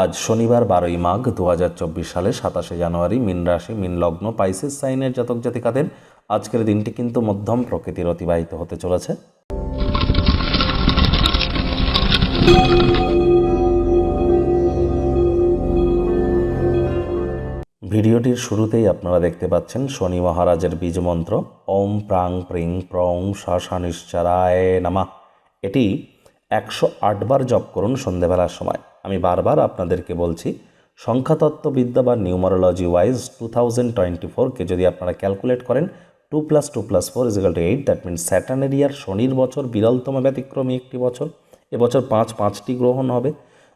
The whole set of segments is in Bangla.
আজ শনিবার বারোই মাঘ দু হাজার চব্বিশ সালে সাতাশে জানুয়ারি মিন রাশি, মিন লগ্ন, পাইসিস সাইনের জাতক জাতিকাদের আজকের দিনটি কিন্তু মধ্যম প্রকৃতির অতিবাহিত হতে চলেছে। ভিডিওটির শুরুতেই আপনারা দেখতে পাচ্ছেন শনি মহারাজের বীজ মন্ত্র, ওম প্রাং প্রিং প্রং শাসানিশ্চারায় নামা। এটি একশো আটবার জপ করুন সন্ধেবেলার সময়। আমি বারবার আপনাদেরকে বলছি, সংখ্যাতত্ত্ববিদ্যা বা numerology wise two thousand twenty ফোরকে যদি আপনারা ক্যালকুলেট করেন, two plus two plus four equal to eight, that means স্যাটার্নের year শনির বছর বিরলতম ব্যতিক্রমী একটি বছর, এবছর পাঁচ পাঁচটি গ্রহণ হবে।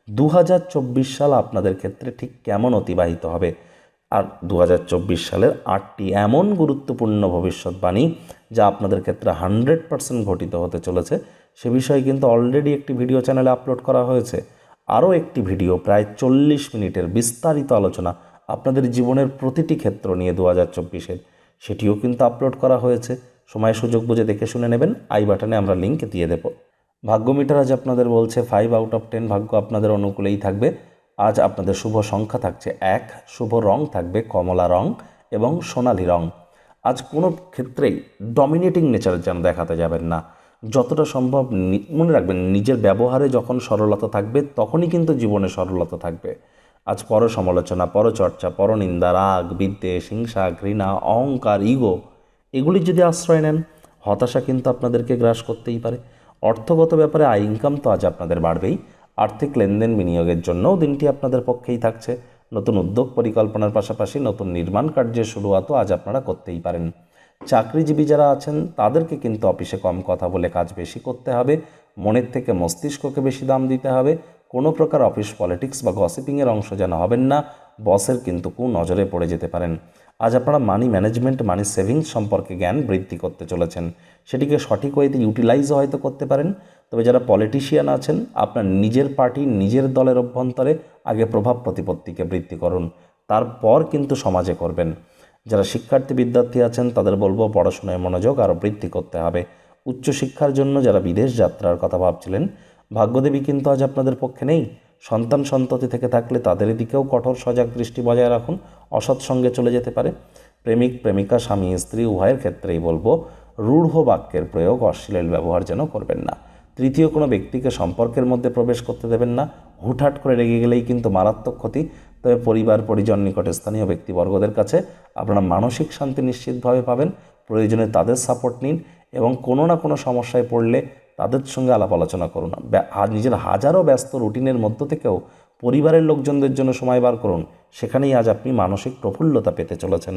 দু হাজার চব্বিশ সাল আপনাদের ক্ষেত্রে ঠিক কেমন অতিবাহিত হবে? আর দু হাজার চব্বিশ সালের আটটি এমন গুরুত্বপূর্ণ ভবিষ্যৎবাণী যা আপনাদের ক্ষেত্রে হান্ড্রেড পার্সেন্ট ঘটিত হতে চলেছে সে বিষয়ে কিন্তু অলরেডি একটি ভিডিও চ্যানেলে আপলোড করা হয়েছে। আরও একটি ভিডিও প্রায় চল্লিশ মিনিটের বিস্তারিত আলোচনা আপনাদের জীবনের প্রতিটি ক্ষেত্র নিয়ে দু হাজার চব্বিশের। সেটিও কিন্তু আপলোড করা হয়েছে। সময় সুযোগ বুঝে দেখে শুনে নেবেন। আই বাটনে আমরা লিঙ্ক দিয়ে দেব। ভাগ্য মিটার আজ আপনাদের বলছে ফাইভ আউট অফ টেন ভাগ্য আপনাদের অনুকূলেই থাকবে। আজ আপনাদের শুভ সংখ্যা থাকছে এক, শুভ রং থাকবে কমলা রং এবং সোনালি রং। আজ কোনো ক্ষেত্রেই ডমিনেটিং নেচার যেন দেখাতে যাবেন না। যতটা সম্ভব মনে রাখবেন, নিজের ব্যবহারে যখন সরলতা থাকবে, তখনই কিন্তু জীবনে সরলতা থাকবে। আজ পর সমালোচনা পরচর্চা, পরনিন্দা, রাগ, বিদ্বেষ, হিংসা, ঘৃণা, অহংকার, ইগো, এগুলি যদি আশ্রয় নেন, হতাশা কিন্তু আপনাদেরকে গ্রাস করতেই পারে। অর্থগত ব্যাপারে আয় ইনকাম তো আজ আপনাদের বাড়বেই। আর্থিক লেনদেন বিনিয়োগের জন্যও দিনটি আপনাদের পক্ষেই থাকছে। নতুন উদ্যোগ পরিকল্পনার পাশাপাশি নতুন নির্মাণ কার্যের শুরুয়াতও আজ আপনারা করতেই পারেন। চাকরিজীবী যারা আছেন, তাদেরকে কিন্তু অফিসে কম কথা বলে কাজ বেশি করতে হবে। মনের থেকে মস্তিষ্ককে বেশি দাম দিতে হবে। কোনো প্রকার অফিস পলিটিক্স বা গসিপিংয়ের অংশ যেন হবেন না, বসের কিন্তু কু নজরে পড়ে যেতে পারেন। আজ আপনারা মানি ম্যানেজমেন্ট মানি সেভিংস সম্পর্কে জ্ঞান বৃদ্ধি করতে চলেছেন। সেটিকে সঠিক ওয়েতে ইউটিলাইজও হয়তো করতে পারেন। তবে যারা পলিটিশিয়ান আছেন, আপনার নিজের পার্টি নিজের দলের অভ্যন্তরে আগে প্রভাব প্রতিপত্তিকে বৃদ্ধি করুন। তারপর কিন্তু সমাজে করবেন। যারা শিক্ষার্থী বিদ্যার্থী আছেন, তাদের বলব পড়াশোনায় মনোযোগ আরও বৃদ্ধি করতে হবে। উচ্চশিক্ষার জন্য যারা বিদেশ যাত্রার কথা ভাবছিলেন, ভাগ্যদেবী কিন্তু আজ আপনাদের পক্ষে নেই। সন্তান সন্ততি থেকে থাকলে তাদের দিকেও কঠোর সজাগ দৃষ্টি বজায় রাখুন, অসৎ সঙ্গে চলে যেতে পারে। প্রেমিক, প্রেমিকা, স্বামী, স্ত্রী, উভয়ের ক্ষেত্রেই বলব রূঢ় বাক্যের প্রয়োগ অশ্লীল ব্যবহার যেন করবেন না। তৃতীয় কোনো ব্যক্তিকে সম্পর্কের মধ্যে প্রবেশ করতে দেবেন না। হুটহাট করে রেগে গেলেই কিন্তু মারাত্মক ক্ষতি। তবে পরিবার, পরিজন নিকটে স্থানীয় ব্যক্তিবর্গদের কাছে আপনারা মানসিক শান্তি নিশ্চিতভাবে পাবেন। প্রয়োজনে তাদের সাপোর্ট নিন এবং কোনো না কোনো সমস্যায় পড়লে তাদের সঙ্গে আলাপ আলোচনা করুন। নিজের হাজারো ব্যস্ত রুটিনের মধ্য থেকেও পরিবারের লোকজনদের জন্য সময় বার করুন। সেখানেই আজ আপনি মানসিক প্রফুল্লতা পেতে চলেছেন।